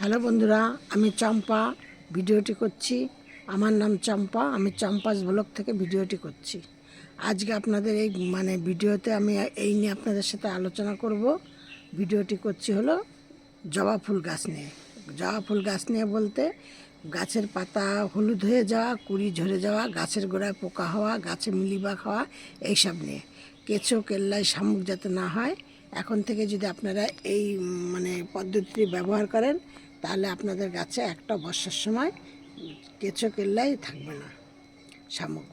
Hello বন্ধুরা, আমি চম্পা ভিডিওটি করছি। আমার নাম চম্পা, আমি চম্পাস ব্লগ থেকে ভিডিওটি করছি। আজকে আপনাদের এই মানে ভিডিওতে আমি এই নিয়ে আপনাদের সাথে আলোচনা করব। ভিডিওটি করছি হলো জবা ফুল গাছ নিয়ে। জবা ফুল গাছ নিয়ে বলতে গাছের পাতা হলুদ হয়ে যাওয়া, কুড়ি ঝরে যাওয়া, গাছের গোড়ায় পোকা হওয়া, গাছে মিলিবাগ হওয়া এইসব নিয়ে। কেঁচো কেল্লায় শামুক যাতে না হয়, এখন থেকে যদি আপনারা এই মানে পদ্ধতিটি ব্যবহার করেন তাহলে আপনাদের গাছে একটা বর্ষার সময় কেঁচো কেল্লাই থাকবে না, শামুক।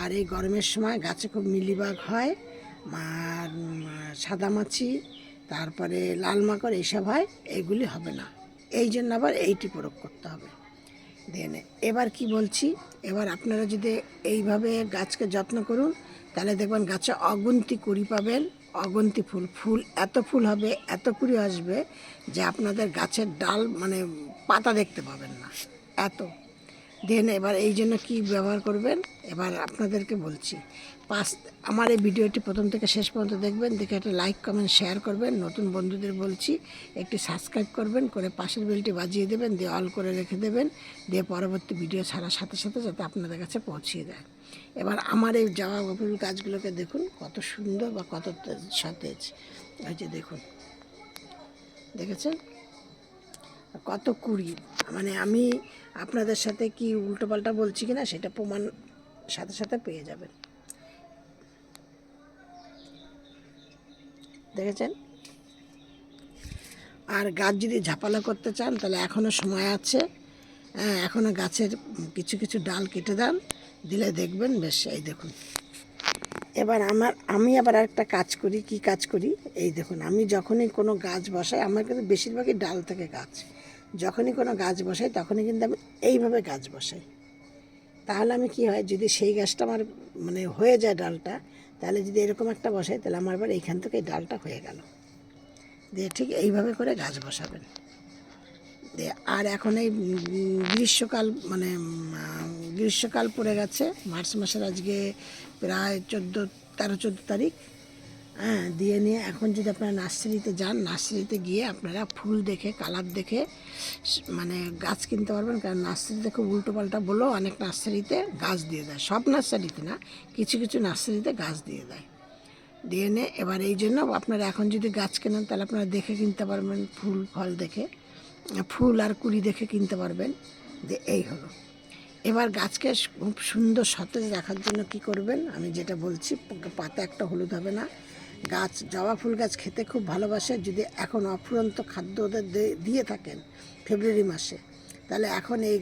আর এই গরমের সময় গাছে খুব মিলিবাগ হয়, আর সাদামাছি তারপরে লাল মাকড় এইসব হয় এইগুলি হবে না। এই জন্য আবার এইটি প্রয়োগ করতে হবে। দেন এবার কি বলছি, এবার আপনারা যদি এইভাবে গাছকে যত্ন করুন, তাহলে দেখবেন গাছে অগুন্তি কুড়ি পাবেন অগুন্তি ফুল। ফুল, এত ফুল হবে, এত কুড়ি আসবে যে আপনাদের গাছের ডাল মানে পাতা দেখতে পাবেন না। এত। দেন এবার এই জন্য কি ব্যবহার করবেন? এবার আপনাদেরকে বলছি, পাঁচ, আমার এই ভিডিওটি প্রথম থেকে শেষ পর্যন্ত দেখবেন, দেখে একটা লাইক কমেন্ট শেয়ার করবেন। নতুন বন্ধুদের বলছি, একটি সাবস্ক্রাইব করবেন, করে পাশের বেলটি বাজিয়ে দেবেন, দিয়ে অল করে রেখে দেবেন, দিয়ে পরবর্তী ভিডিও ছাড়ার সাথে সাথে যাতে আপনাদের কাছে পৌঁছিয়ে দেয়। এবার আমার এই জবা ফুল গাছগুলোকে দেখুন, কত সুন্দর বা কত সতেজ। ওই যে দেখুন, দেখেছেন? কত কুড়ি মানে আমি আপনাদের সাথে কি উল্টোপাল্টা বলছি কিনা সেটা প্রমাণ সাথে সাথে পেয়ে যাবেন। দেখেছেন? আর গাছ যদি ঝাপালা করতে চান, তাহলে এখনও সময় আছে। হ্যাঁ এখনও গাছের কিছু কিছু ডাল কেটে দেন, দিলে দেখবেন বেশ, এই দেখুন। এবার আমার, আমি আবার একটা কাজ করি, কি কাজ করি? এই দেখুন, আমি যখনই কোনো গাছ বসাই, আমার কিন্তু বেশিরভাগই ডাল থেকে গাছ। যখনই কোনো গাছ বসাই, তখনই কিন্তু আমি এইভাবে গাছ বসাই। তাহলে আমি কি হয়, যদি সেই গাছটা আমার মানে হয়ে যায় ডালটা, তাহলে যদি এরকম একটা বসাই, তাহলে আমার আবার এইখান থেকে ডালটা হয়ে গেল। দিয়ে ঠিক এইভাবে করে গাছ বসাবেন। দিয়ে আর এখন এই গ্রীষ্মকাল মানে গ্রীষ্মকাল পড়ে গেছে, মার্চ মাসের আজকে প্রায় চোদ্দ, তেরো, চোদ্দ তারিখ। হ্যাঁ দিয়ে নিয়ে এখন যদি আপনারা নার্সারিতে যান, নার্সারিতে গিয়ে আপনারা ফুল দেখে, কালার দেখে মানে গাছ কিনতে পারবেন। কারণ নার্সারিতে খুব উল্টো পাল্টা বলেও অনেক নার্সারিতে গাছ দিয়ে দেয়। সব নার্সারিতে না, কিছু কিছু নার্সারিতে গাছ দিয়ে দেয়। দিয়ে নিয়ে এবার এই জন্য আপনারা এখন যদি গাছ কেনেন, তাহলে আপনারা দেখে কিনতে পারবেন ফুল, ফল দেখে। ফুল আর কুড়ি দেখে কিনতে পারবেন। যে এই হলো। এবার গাছকে খুব সুন্দর সতেজ রাখার জন্য কি করবেন? আমি যেটা বলছি, পাতা একটা হলুদ হবে না। গাছ, জবা ফুল গাছ খেতে খুব ভালোবাসে। যদি এখন অফুরন্ত খাদ্য ওদের দিয়ে থাকেন ফেব্রুয়ারি মাসে, তাহলে এখন এই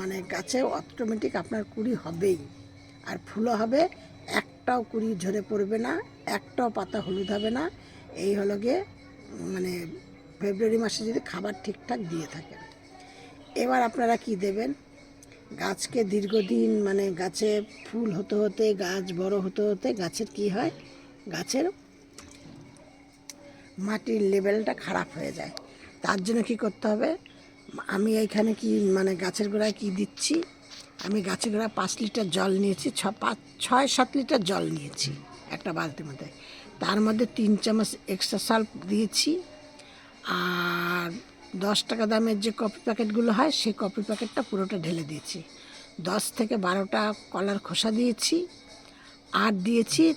মানে গাছে অটোমেটিক আপনার কুড়ি হবেই। আর ফুলও হবে, একটাও কুড়ি ঝরে পড়বে না, একটাও পাতা হলুদ হবে না। এই হলো গিয়ে মানে ফেব্রুয়ারি মাসে যদি খাবার ঠিকঠাক দিয়ে থাকেন। এবার আপনারা কি দেবেন? গাছকে দীর্ঘদিন মানে গাছে ফুল হতে হতে, গাছ বড় হতে হতে গাছের কি হয়? গাছের মাটির লেভেলটা খারাপ হয়ে যায়। তার জন্য কি করতে হবে? আমি এইখানে কি মানে গাছের গোড়ায় কি দিচ্ছি? আমি গাছের গোড়ায় পাঁচ লিটার জল নিয়েছি, ছ, পাঁচ, ছয়, সাত লিটার জল নিয়েছি একটা বালতির মধ্যে। তার মধ্যে তিন চামচ এক্সট্রা সাল্প দিয়েছি। আর দশ টাকা দামের যে কফি প্যাকেটগুলো হয়, সেই কফি প্যাকেটটা পুরোটা ঢেলে দিয়েছি। দশ থেকে বারোটা কলার খোসা দিয়েছি। আর দিয়েছি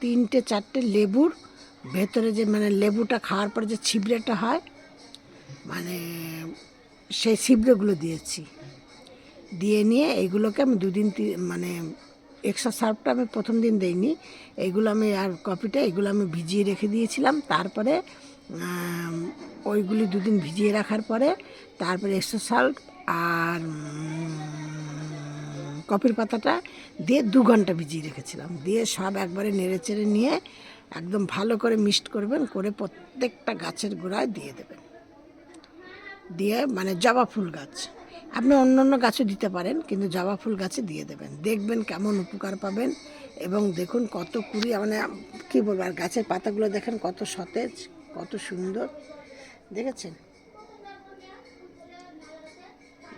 তিনটে, চারটে লেবুর ভেতরে যে মানে লেবুটা খাওয়ার পরে যে ছিবড়েটা হয় মানে সেই ছিবড়েগুলো দিয়েছি। দিয়ে নিয়ে এইগুলোকে আমি দুদিন মানে এক্সট্রা সার্ফটা আমি প্রথম দিন দিইনি। এইগুলো আমি আর কপিটা এগুলো আমি ভিজিয়ে রেখে দিয়েছিলাম। তারপরে ওইগুলি দুদিন ভিজিয়ে রাখার পরে তারপরে এক্সট্রা সাল্ট আর কপির পাতাটা দিয়ে দু ঘণ্টা ভিজিয়ে রেখেছিলাম। দিয়ে সব একবারে নেড়ে চেড়ে নিয়ে একদম ভালো করে মিক্সড করবেন, করে প্রত্যেকটা গাছের গোড়ায় দিয়ে দেবেন। দিয়ে মানে জবা ফুল গাছ। আপনি অন্য অন্য গাছও দিতে পারেন, কিন্তু জবা ফুল গাছে দিয়ে দেবেন। দেখবেন কেমন উপকার পাবেন এবং দেখুন কত কুড়ি মানে কী বলব, আর গাছের পাতাগুলো দেখেন কত সতেজ, কত সুন্দর। দেখেছেন?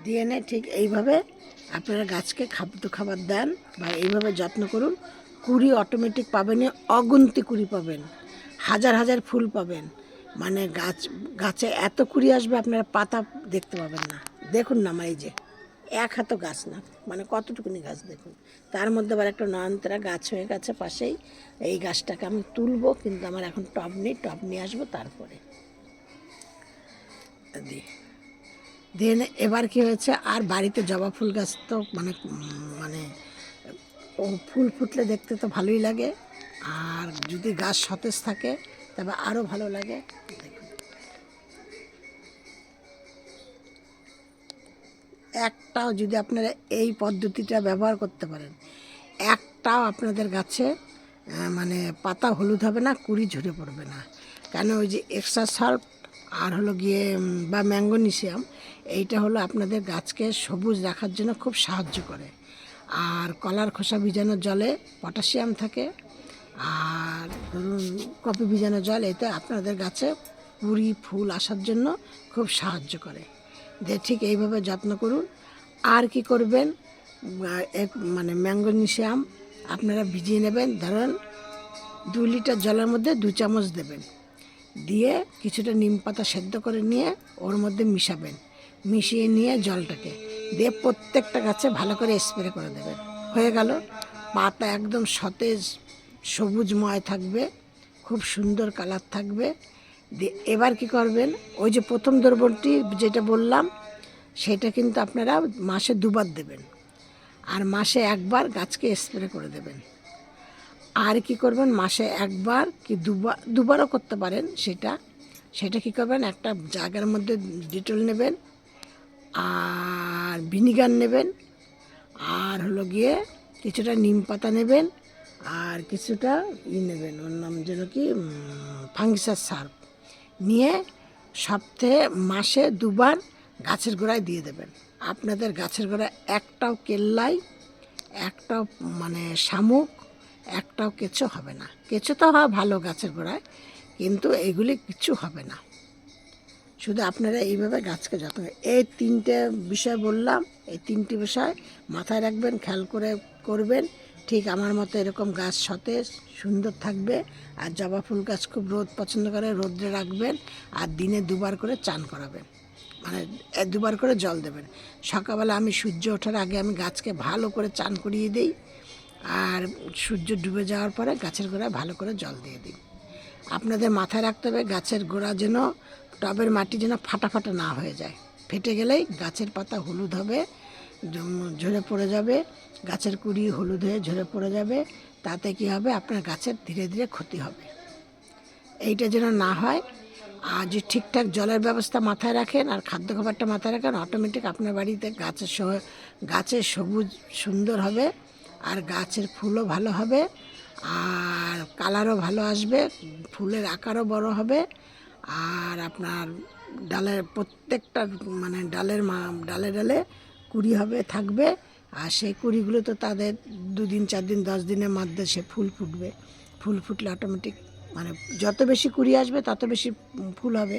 দিয়ে নে ঠিক এইভাবে আপনারা গাছকে খাদ্য খাবার দেন বা এইভাবে যত্ন করুন। কুড়ি অটোমেটিক পাবেন, অগুন্তি কুড়ি পাবেন, হাজার হাজার ফুল পাবেন। মানে গাছ, গাছে এত কুড়ি আসবে আপনারা পাতা দেখতে পাবেন না। দেখুন না আমার এই যে, এক হাতও গাছ না। মানে কতটুকুনি গাছ দেখুন। তার মধ্যে আবার একটা নয়নতারা গাছ হয়ে গেছে পাশেই। এই গাছটাকে আমি তুলবো, কিন্তু আমার এখন টব নেই, টব নিয়ে আসব তারপরে। দেন এবার কি হয়েছে, আর বাড়িতে জবা ফুল গাছ তো মানে মানে ও ফুল ফুটলে দেখতে তো ভালোই লাগে। আর যদি গাছ সতেজ থাকে, তবে আরও ভালো লাগে। একটাও যদি আপনারা এই পদ্ধতিটা ব্যবহার করতে পারেন, একটাও আপনাদের গাছে মানে পাতা হলুদ হবে না, কুড়ি ঝরে পড়বে না। কেন ওই যে এক্সট্রা সাল্প আর হলো গিয়ে বা ম্যাঙ্গোনিসিয়াম, এইটা হলো আপনাদের গাছকে সবুজ রাখার জন্য খুব সাহায্য করে। আর কলার খোসা ভিজানো জলে পটাশিয়াম থাকে। আর ধরুন কপি ভিজানো জল, এতে আপনাদের গাছে পুরি, ফুল আসার জন্য খুব সাহায্য করে। যে ঠিক এইভাবে যত্ন করুন। আর কি করবেন? এক মানে ম্যাঙ্গোনিসিয়াম আপনারা ভিজিয়ে নেবেন। ধরুন দু লিটার জলের মধ্যে দু চামচ দেবেন। দিয়ে কিছুটা নিম পাতা সেদ্ধ করে নিয়ে ওর মধ্যে মিশাবেন। মিশিয়ে নিয়ে জলটাকে। দিয়ে প্রত্যেকটা গাছে ভালো করে স্প্রে করে দেবেন। হয়ে গেল। পাতা একদম সতেজ, সবুজময় থাকবে, খুব সুন্দর কালার থাকবে। এবার কি করবেন? ওই যে প্রথম দ্রবণটি যেটা বললাম, সেটা কিন্তু আপনারা মাসে দুবার দেবেন। আর মাসে একবার গাছকে স্প্রে করে দেবেন। আর কি করবেন? মাসে একবার কি দুবার দুবারও করতে পারেন সেটা। সেটা কি করবেন? একটা জায়গার মধ্যে ডিটল নেবেন। আর ভিনিগার নেবেন, আর হলো গিয়ে কিছুটা নিম পাতা নেবেন, আর কিছুটা ই নেবেন, ওর নাম যেন কি ফাঙ্গিসার সার্ফ। নিয়ে সপ্তাহে মাসে দুবার গাছের গোড়ায় দিয়ে দেবেন। আপনাদের গাছের গোড়ায় একটাও কেল্লাই, একটাও মানে শামুক, একটাও কেঁচো হবে না। কেঁচো তো হয় ভালো গাছের গোড়ায়, কিন্তু এগুলি কিছু হবে না। শুধু আপনারা এইভাবে গাছকে যত্ন এই তিনটে বিষয় বললাম, এই তিনটি বিষয় মাথায় রাখবেন, খেয়াল করে করবেন। ঠিক আমার মতো এরকম গাছ সতেজ, সুন্দর থাকবে। আর জবা ফুল গাছ খুব রোদ পছন্দ করে, রোদ্রে রাখবেন আর দিনে দুবার করে চান করাবেন। মানে দুবার করে জল দেবেন। সকালবেলা আমি সূর্য ওঠার আগে আমি গাছকে ভালো করে চান করিয়ে দিই আর সূর্য ডুবে যাওয়ার পরে গাছের গোড়ায় ভালো করে জল দিয়ে দিই। আপনাদের মাথায় রাখতে হবে গাছের গোড়া যেন টবের মাটি যেন ফাটা ফাটা না হয়ে যায়। ফেটে গেলেই গাছের পাতা হলুদ হবে ঝরে পড়ে যাবে। গাছের কুড়ি হলুদ হয়ে ঝরে পড়ে যাবে। তাতে কি হবে? আপনার গাছের ধীরে ধীরে ক্ষতি হবে। এইটা যেন না হয় আর যে ঠিকঠাক জলের ব্যবস্থা মাথায় রাখেন আর খাদ্য খাবারটা মাথায় রাখেন অটোমেটিক আপনার বাড়িতে গাছের গাছের সবুজ সুন্দর হবে আর গাছের ফুলও ভালো হবে। আর কালারও ভালো আসবে, ফুলের আকারও বড় হবে। আর আপনার ডালের প্রত্যেকটা মানে ডালের মা, ডালে ডালে কুড়ি হবে, থাকবে। আর সেই কুড়িগুলো তো তাদের দুদিন চার দিন দশ দিনের মধ্যে সে ফুল ফুটবে। ফুল ফুটলে অটোমেটিক মানে যত বেশি কুড়ি আসবে, তত বেশি ফুল হবে।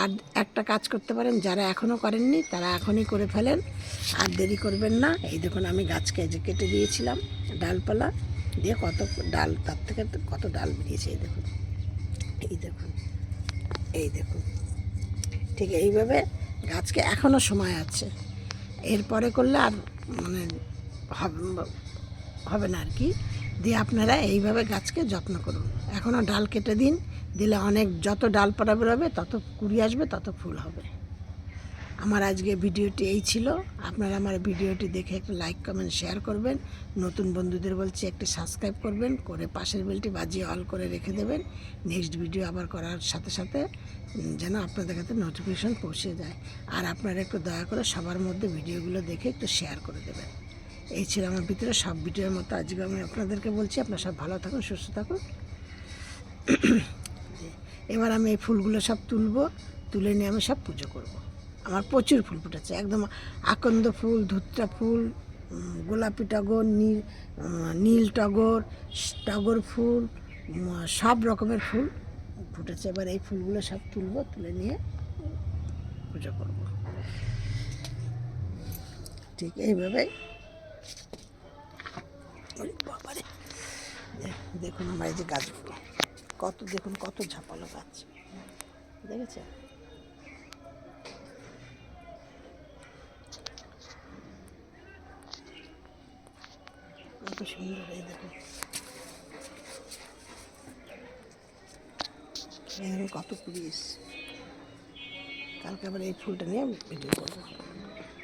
আর একটা কাজ করতে পারেন, যারা এখনও করেননি, তারা এখনই করে ফেলেন। আর দেরি করবেন না। এই দেখুন, আমি গাছকে যে কেটে দিয়েছিলাম, ডালপালা। দিয়ে কত ডাল, তার থেকে কত ডাল বেরিয়েছে, এই দেখুন। এই দেখুন। ঠিক এইভাবে গাছকে এখনও সময় আছে। এরপরে করলে আর মানে হব- না আর কি। দিয়ে আপনারা এইভাবে গাছকে যত্ন করুন। এখনও ডাল কেটে দিন, দিলে অনেক, যত ডাল পড়া বেরোবে তত কুড়ি আসবে, তত ফুল হবে। আমার আজকে ভিডিওটি এই ছিল। আপনারা আমার ভিডিওটি দেখে একটু লাইক কমেন্ট শেয়ার করবেন। নতুন বন্ধুদের বলছি একটি সাবস্ক্রাইব করবেন, করে পাশের বেলটি বাজিয়ে অল করে রেখে দেবেন। নেক্সট ভিডিও আবার করার সাথে সাথে যেন আপনাদের কাছে নোটিফিকেশন পৌঁছে যায়। আর আপনারা একটু দয়া করে সবার মধ্যে ভিডিওগুলো দেখে একটু শেয়ার করে দেবেন। এই ছিল আমার ভিতরে সব ভিডিওর মতো। আজকে আমি আপনাদেরকে বলছি, আপনারা সব ভালো থাকুন, সুস্থ থাকুন। এবার আমি এই ফুলগুলো সব তুলবো, তুলে নিয়ে আমি সব পুজো করব। আমার প্রচুর ফুল ফুটেছে, একদম আকন্দ ফুল, ধুত্রা ফুল গোলাপি টগর, নীল নীল টগর টগর ফুল সব রকমের ফুল ফুটেছে। এবার এই ফুলগুলো সব তুলবো, তুলে নিয়ে পুজো করব। ঠিক এইভাবে ওরে বাবারে দেখুন আমার এই যে গাছগুলো কত, দেখুন কত ঝাপালো গাছ। দেখেছে কত সুন্দর এই দেখো। কত কুড়ি কালকে আবার এই ফুলটা নিয়ে ভিডিও করব।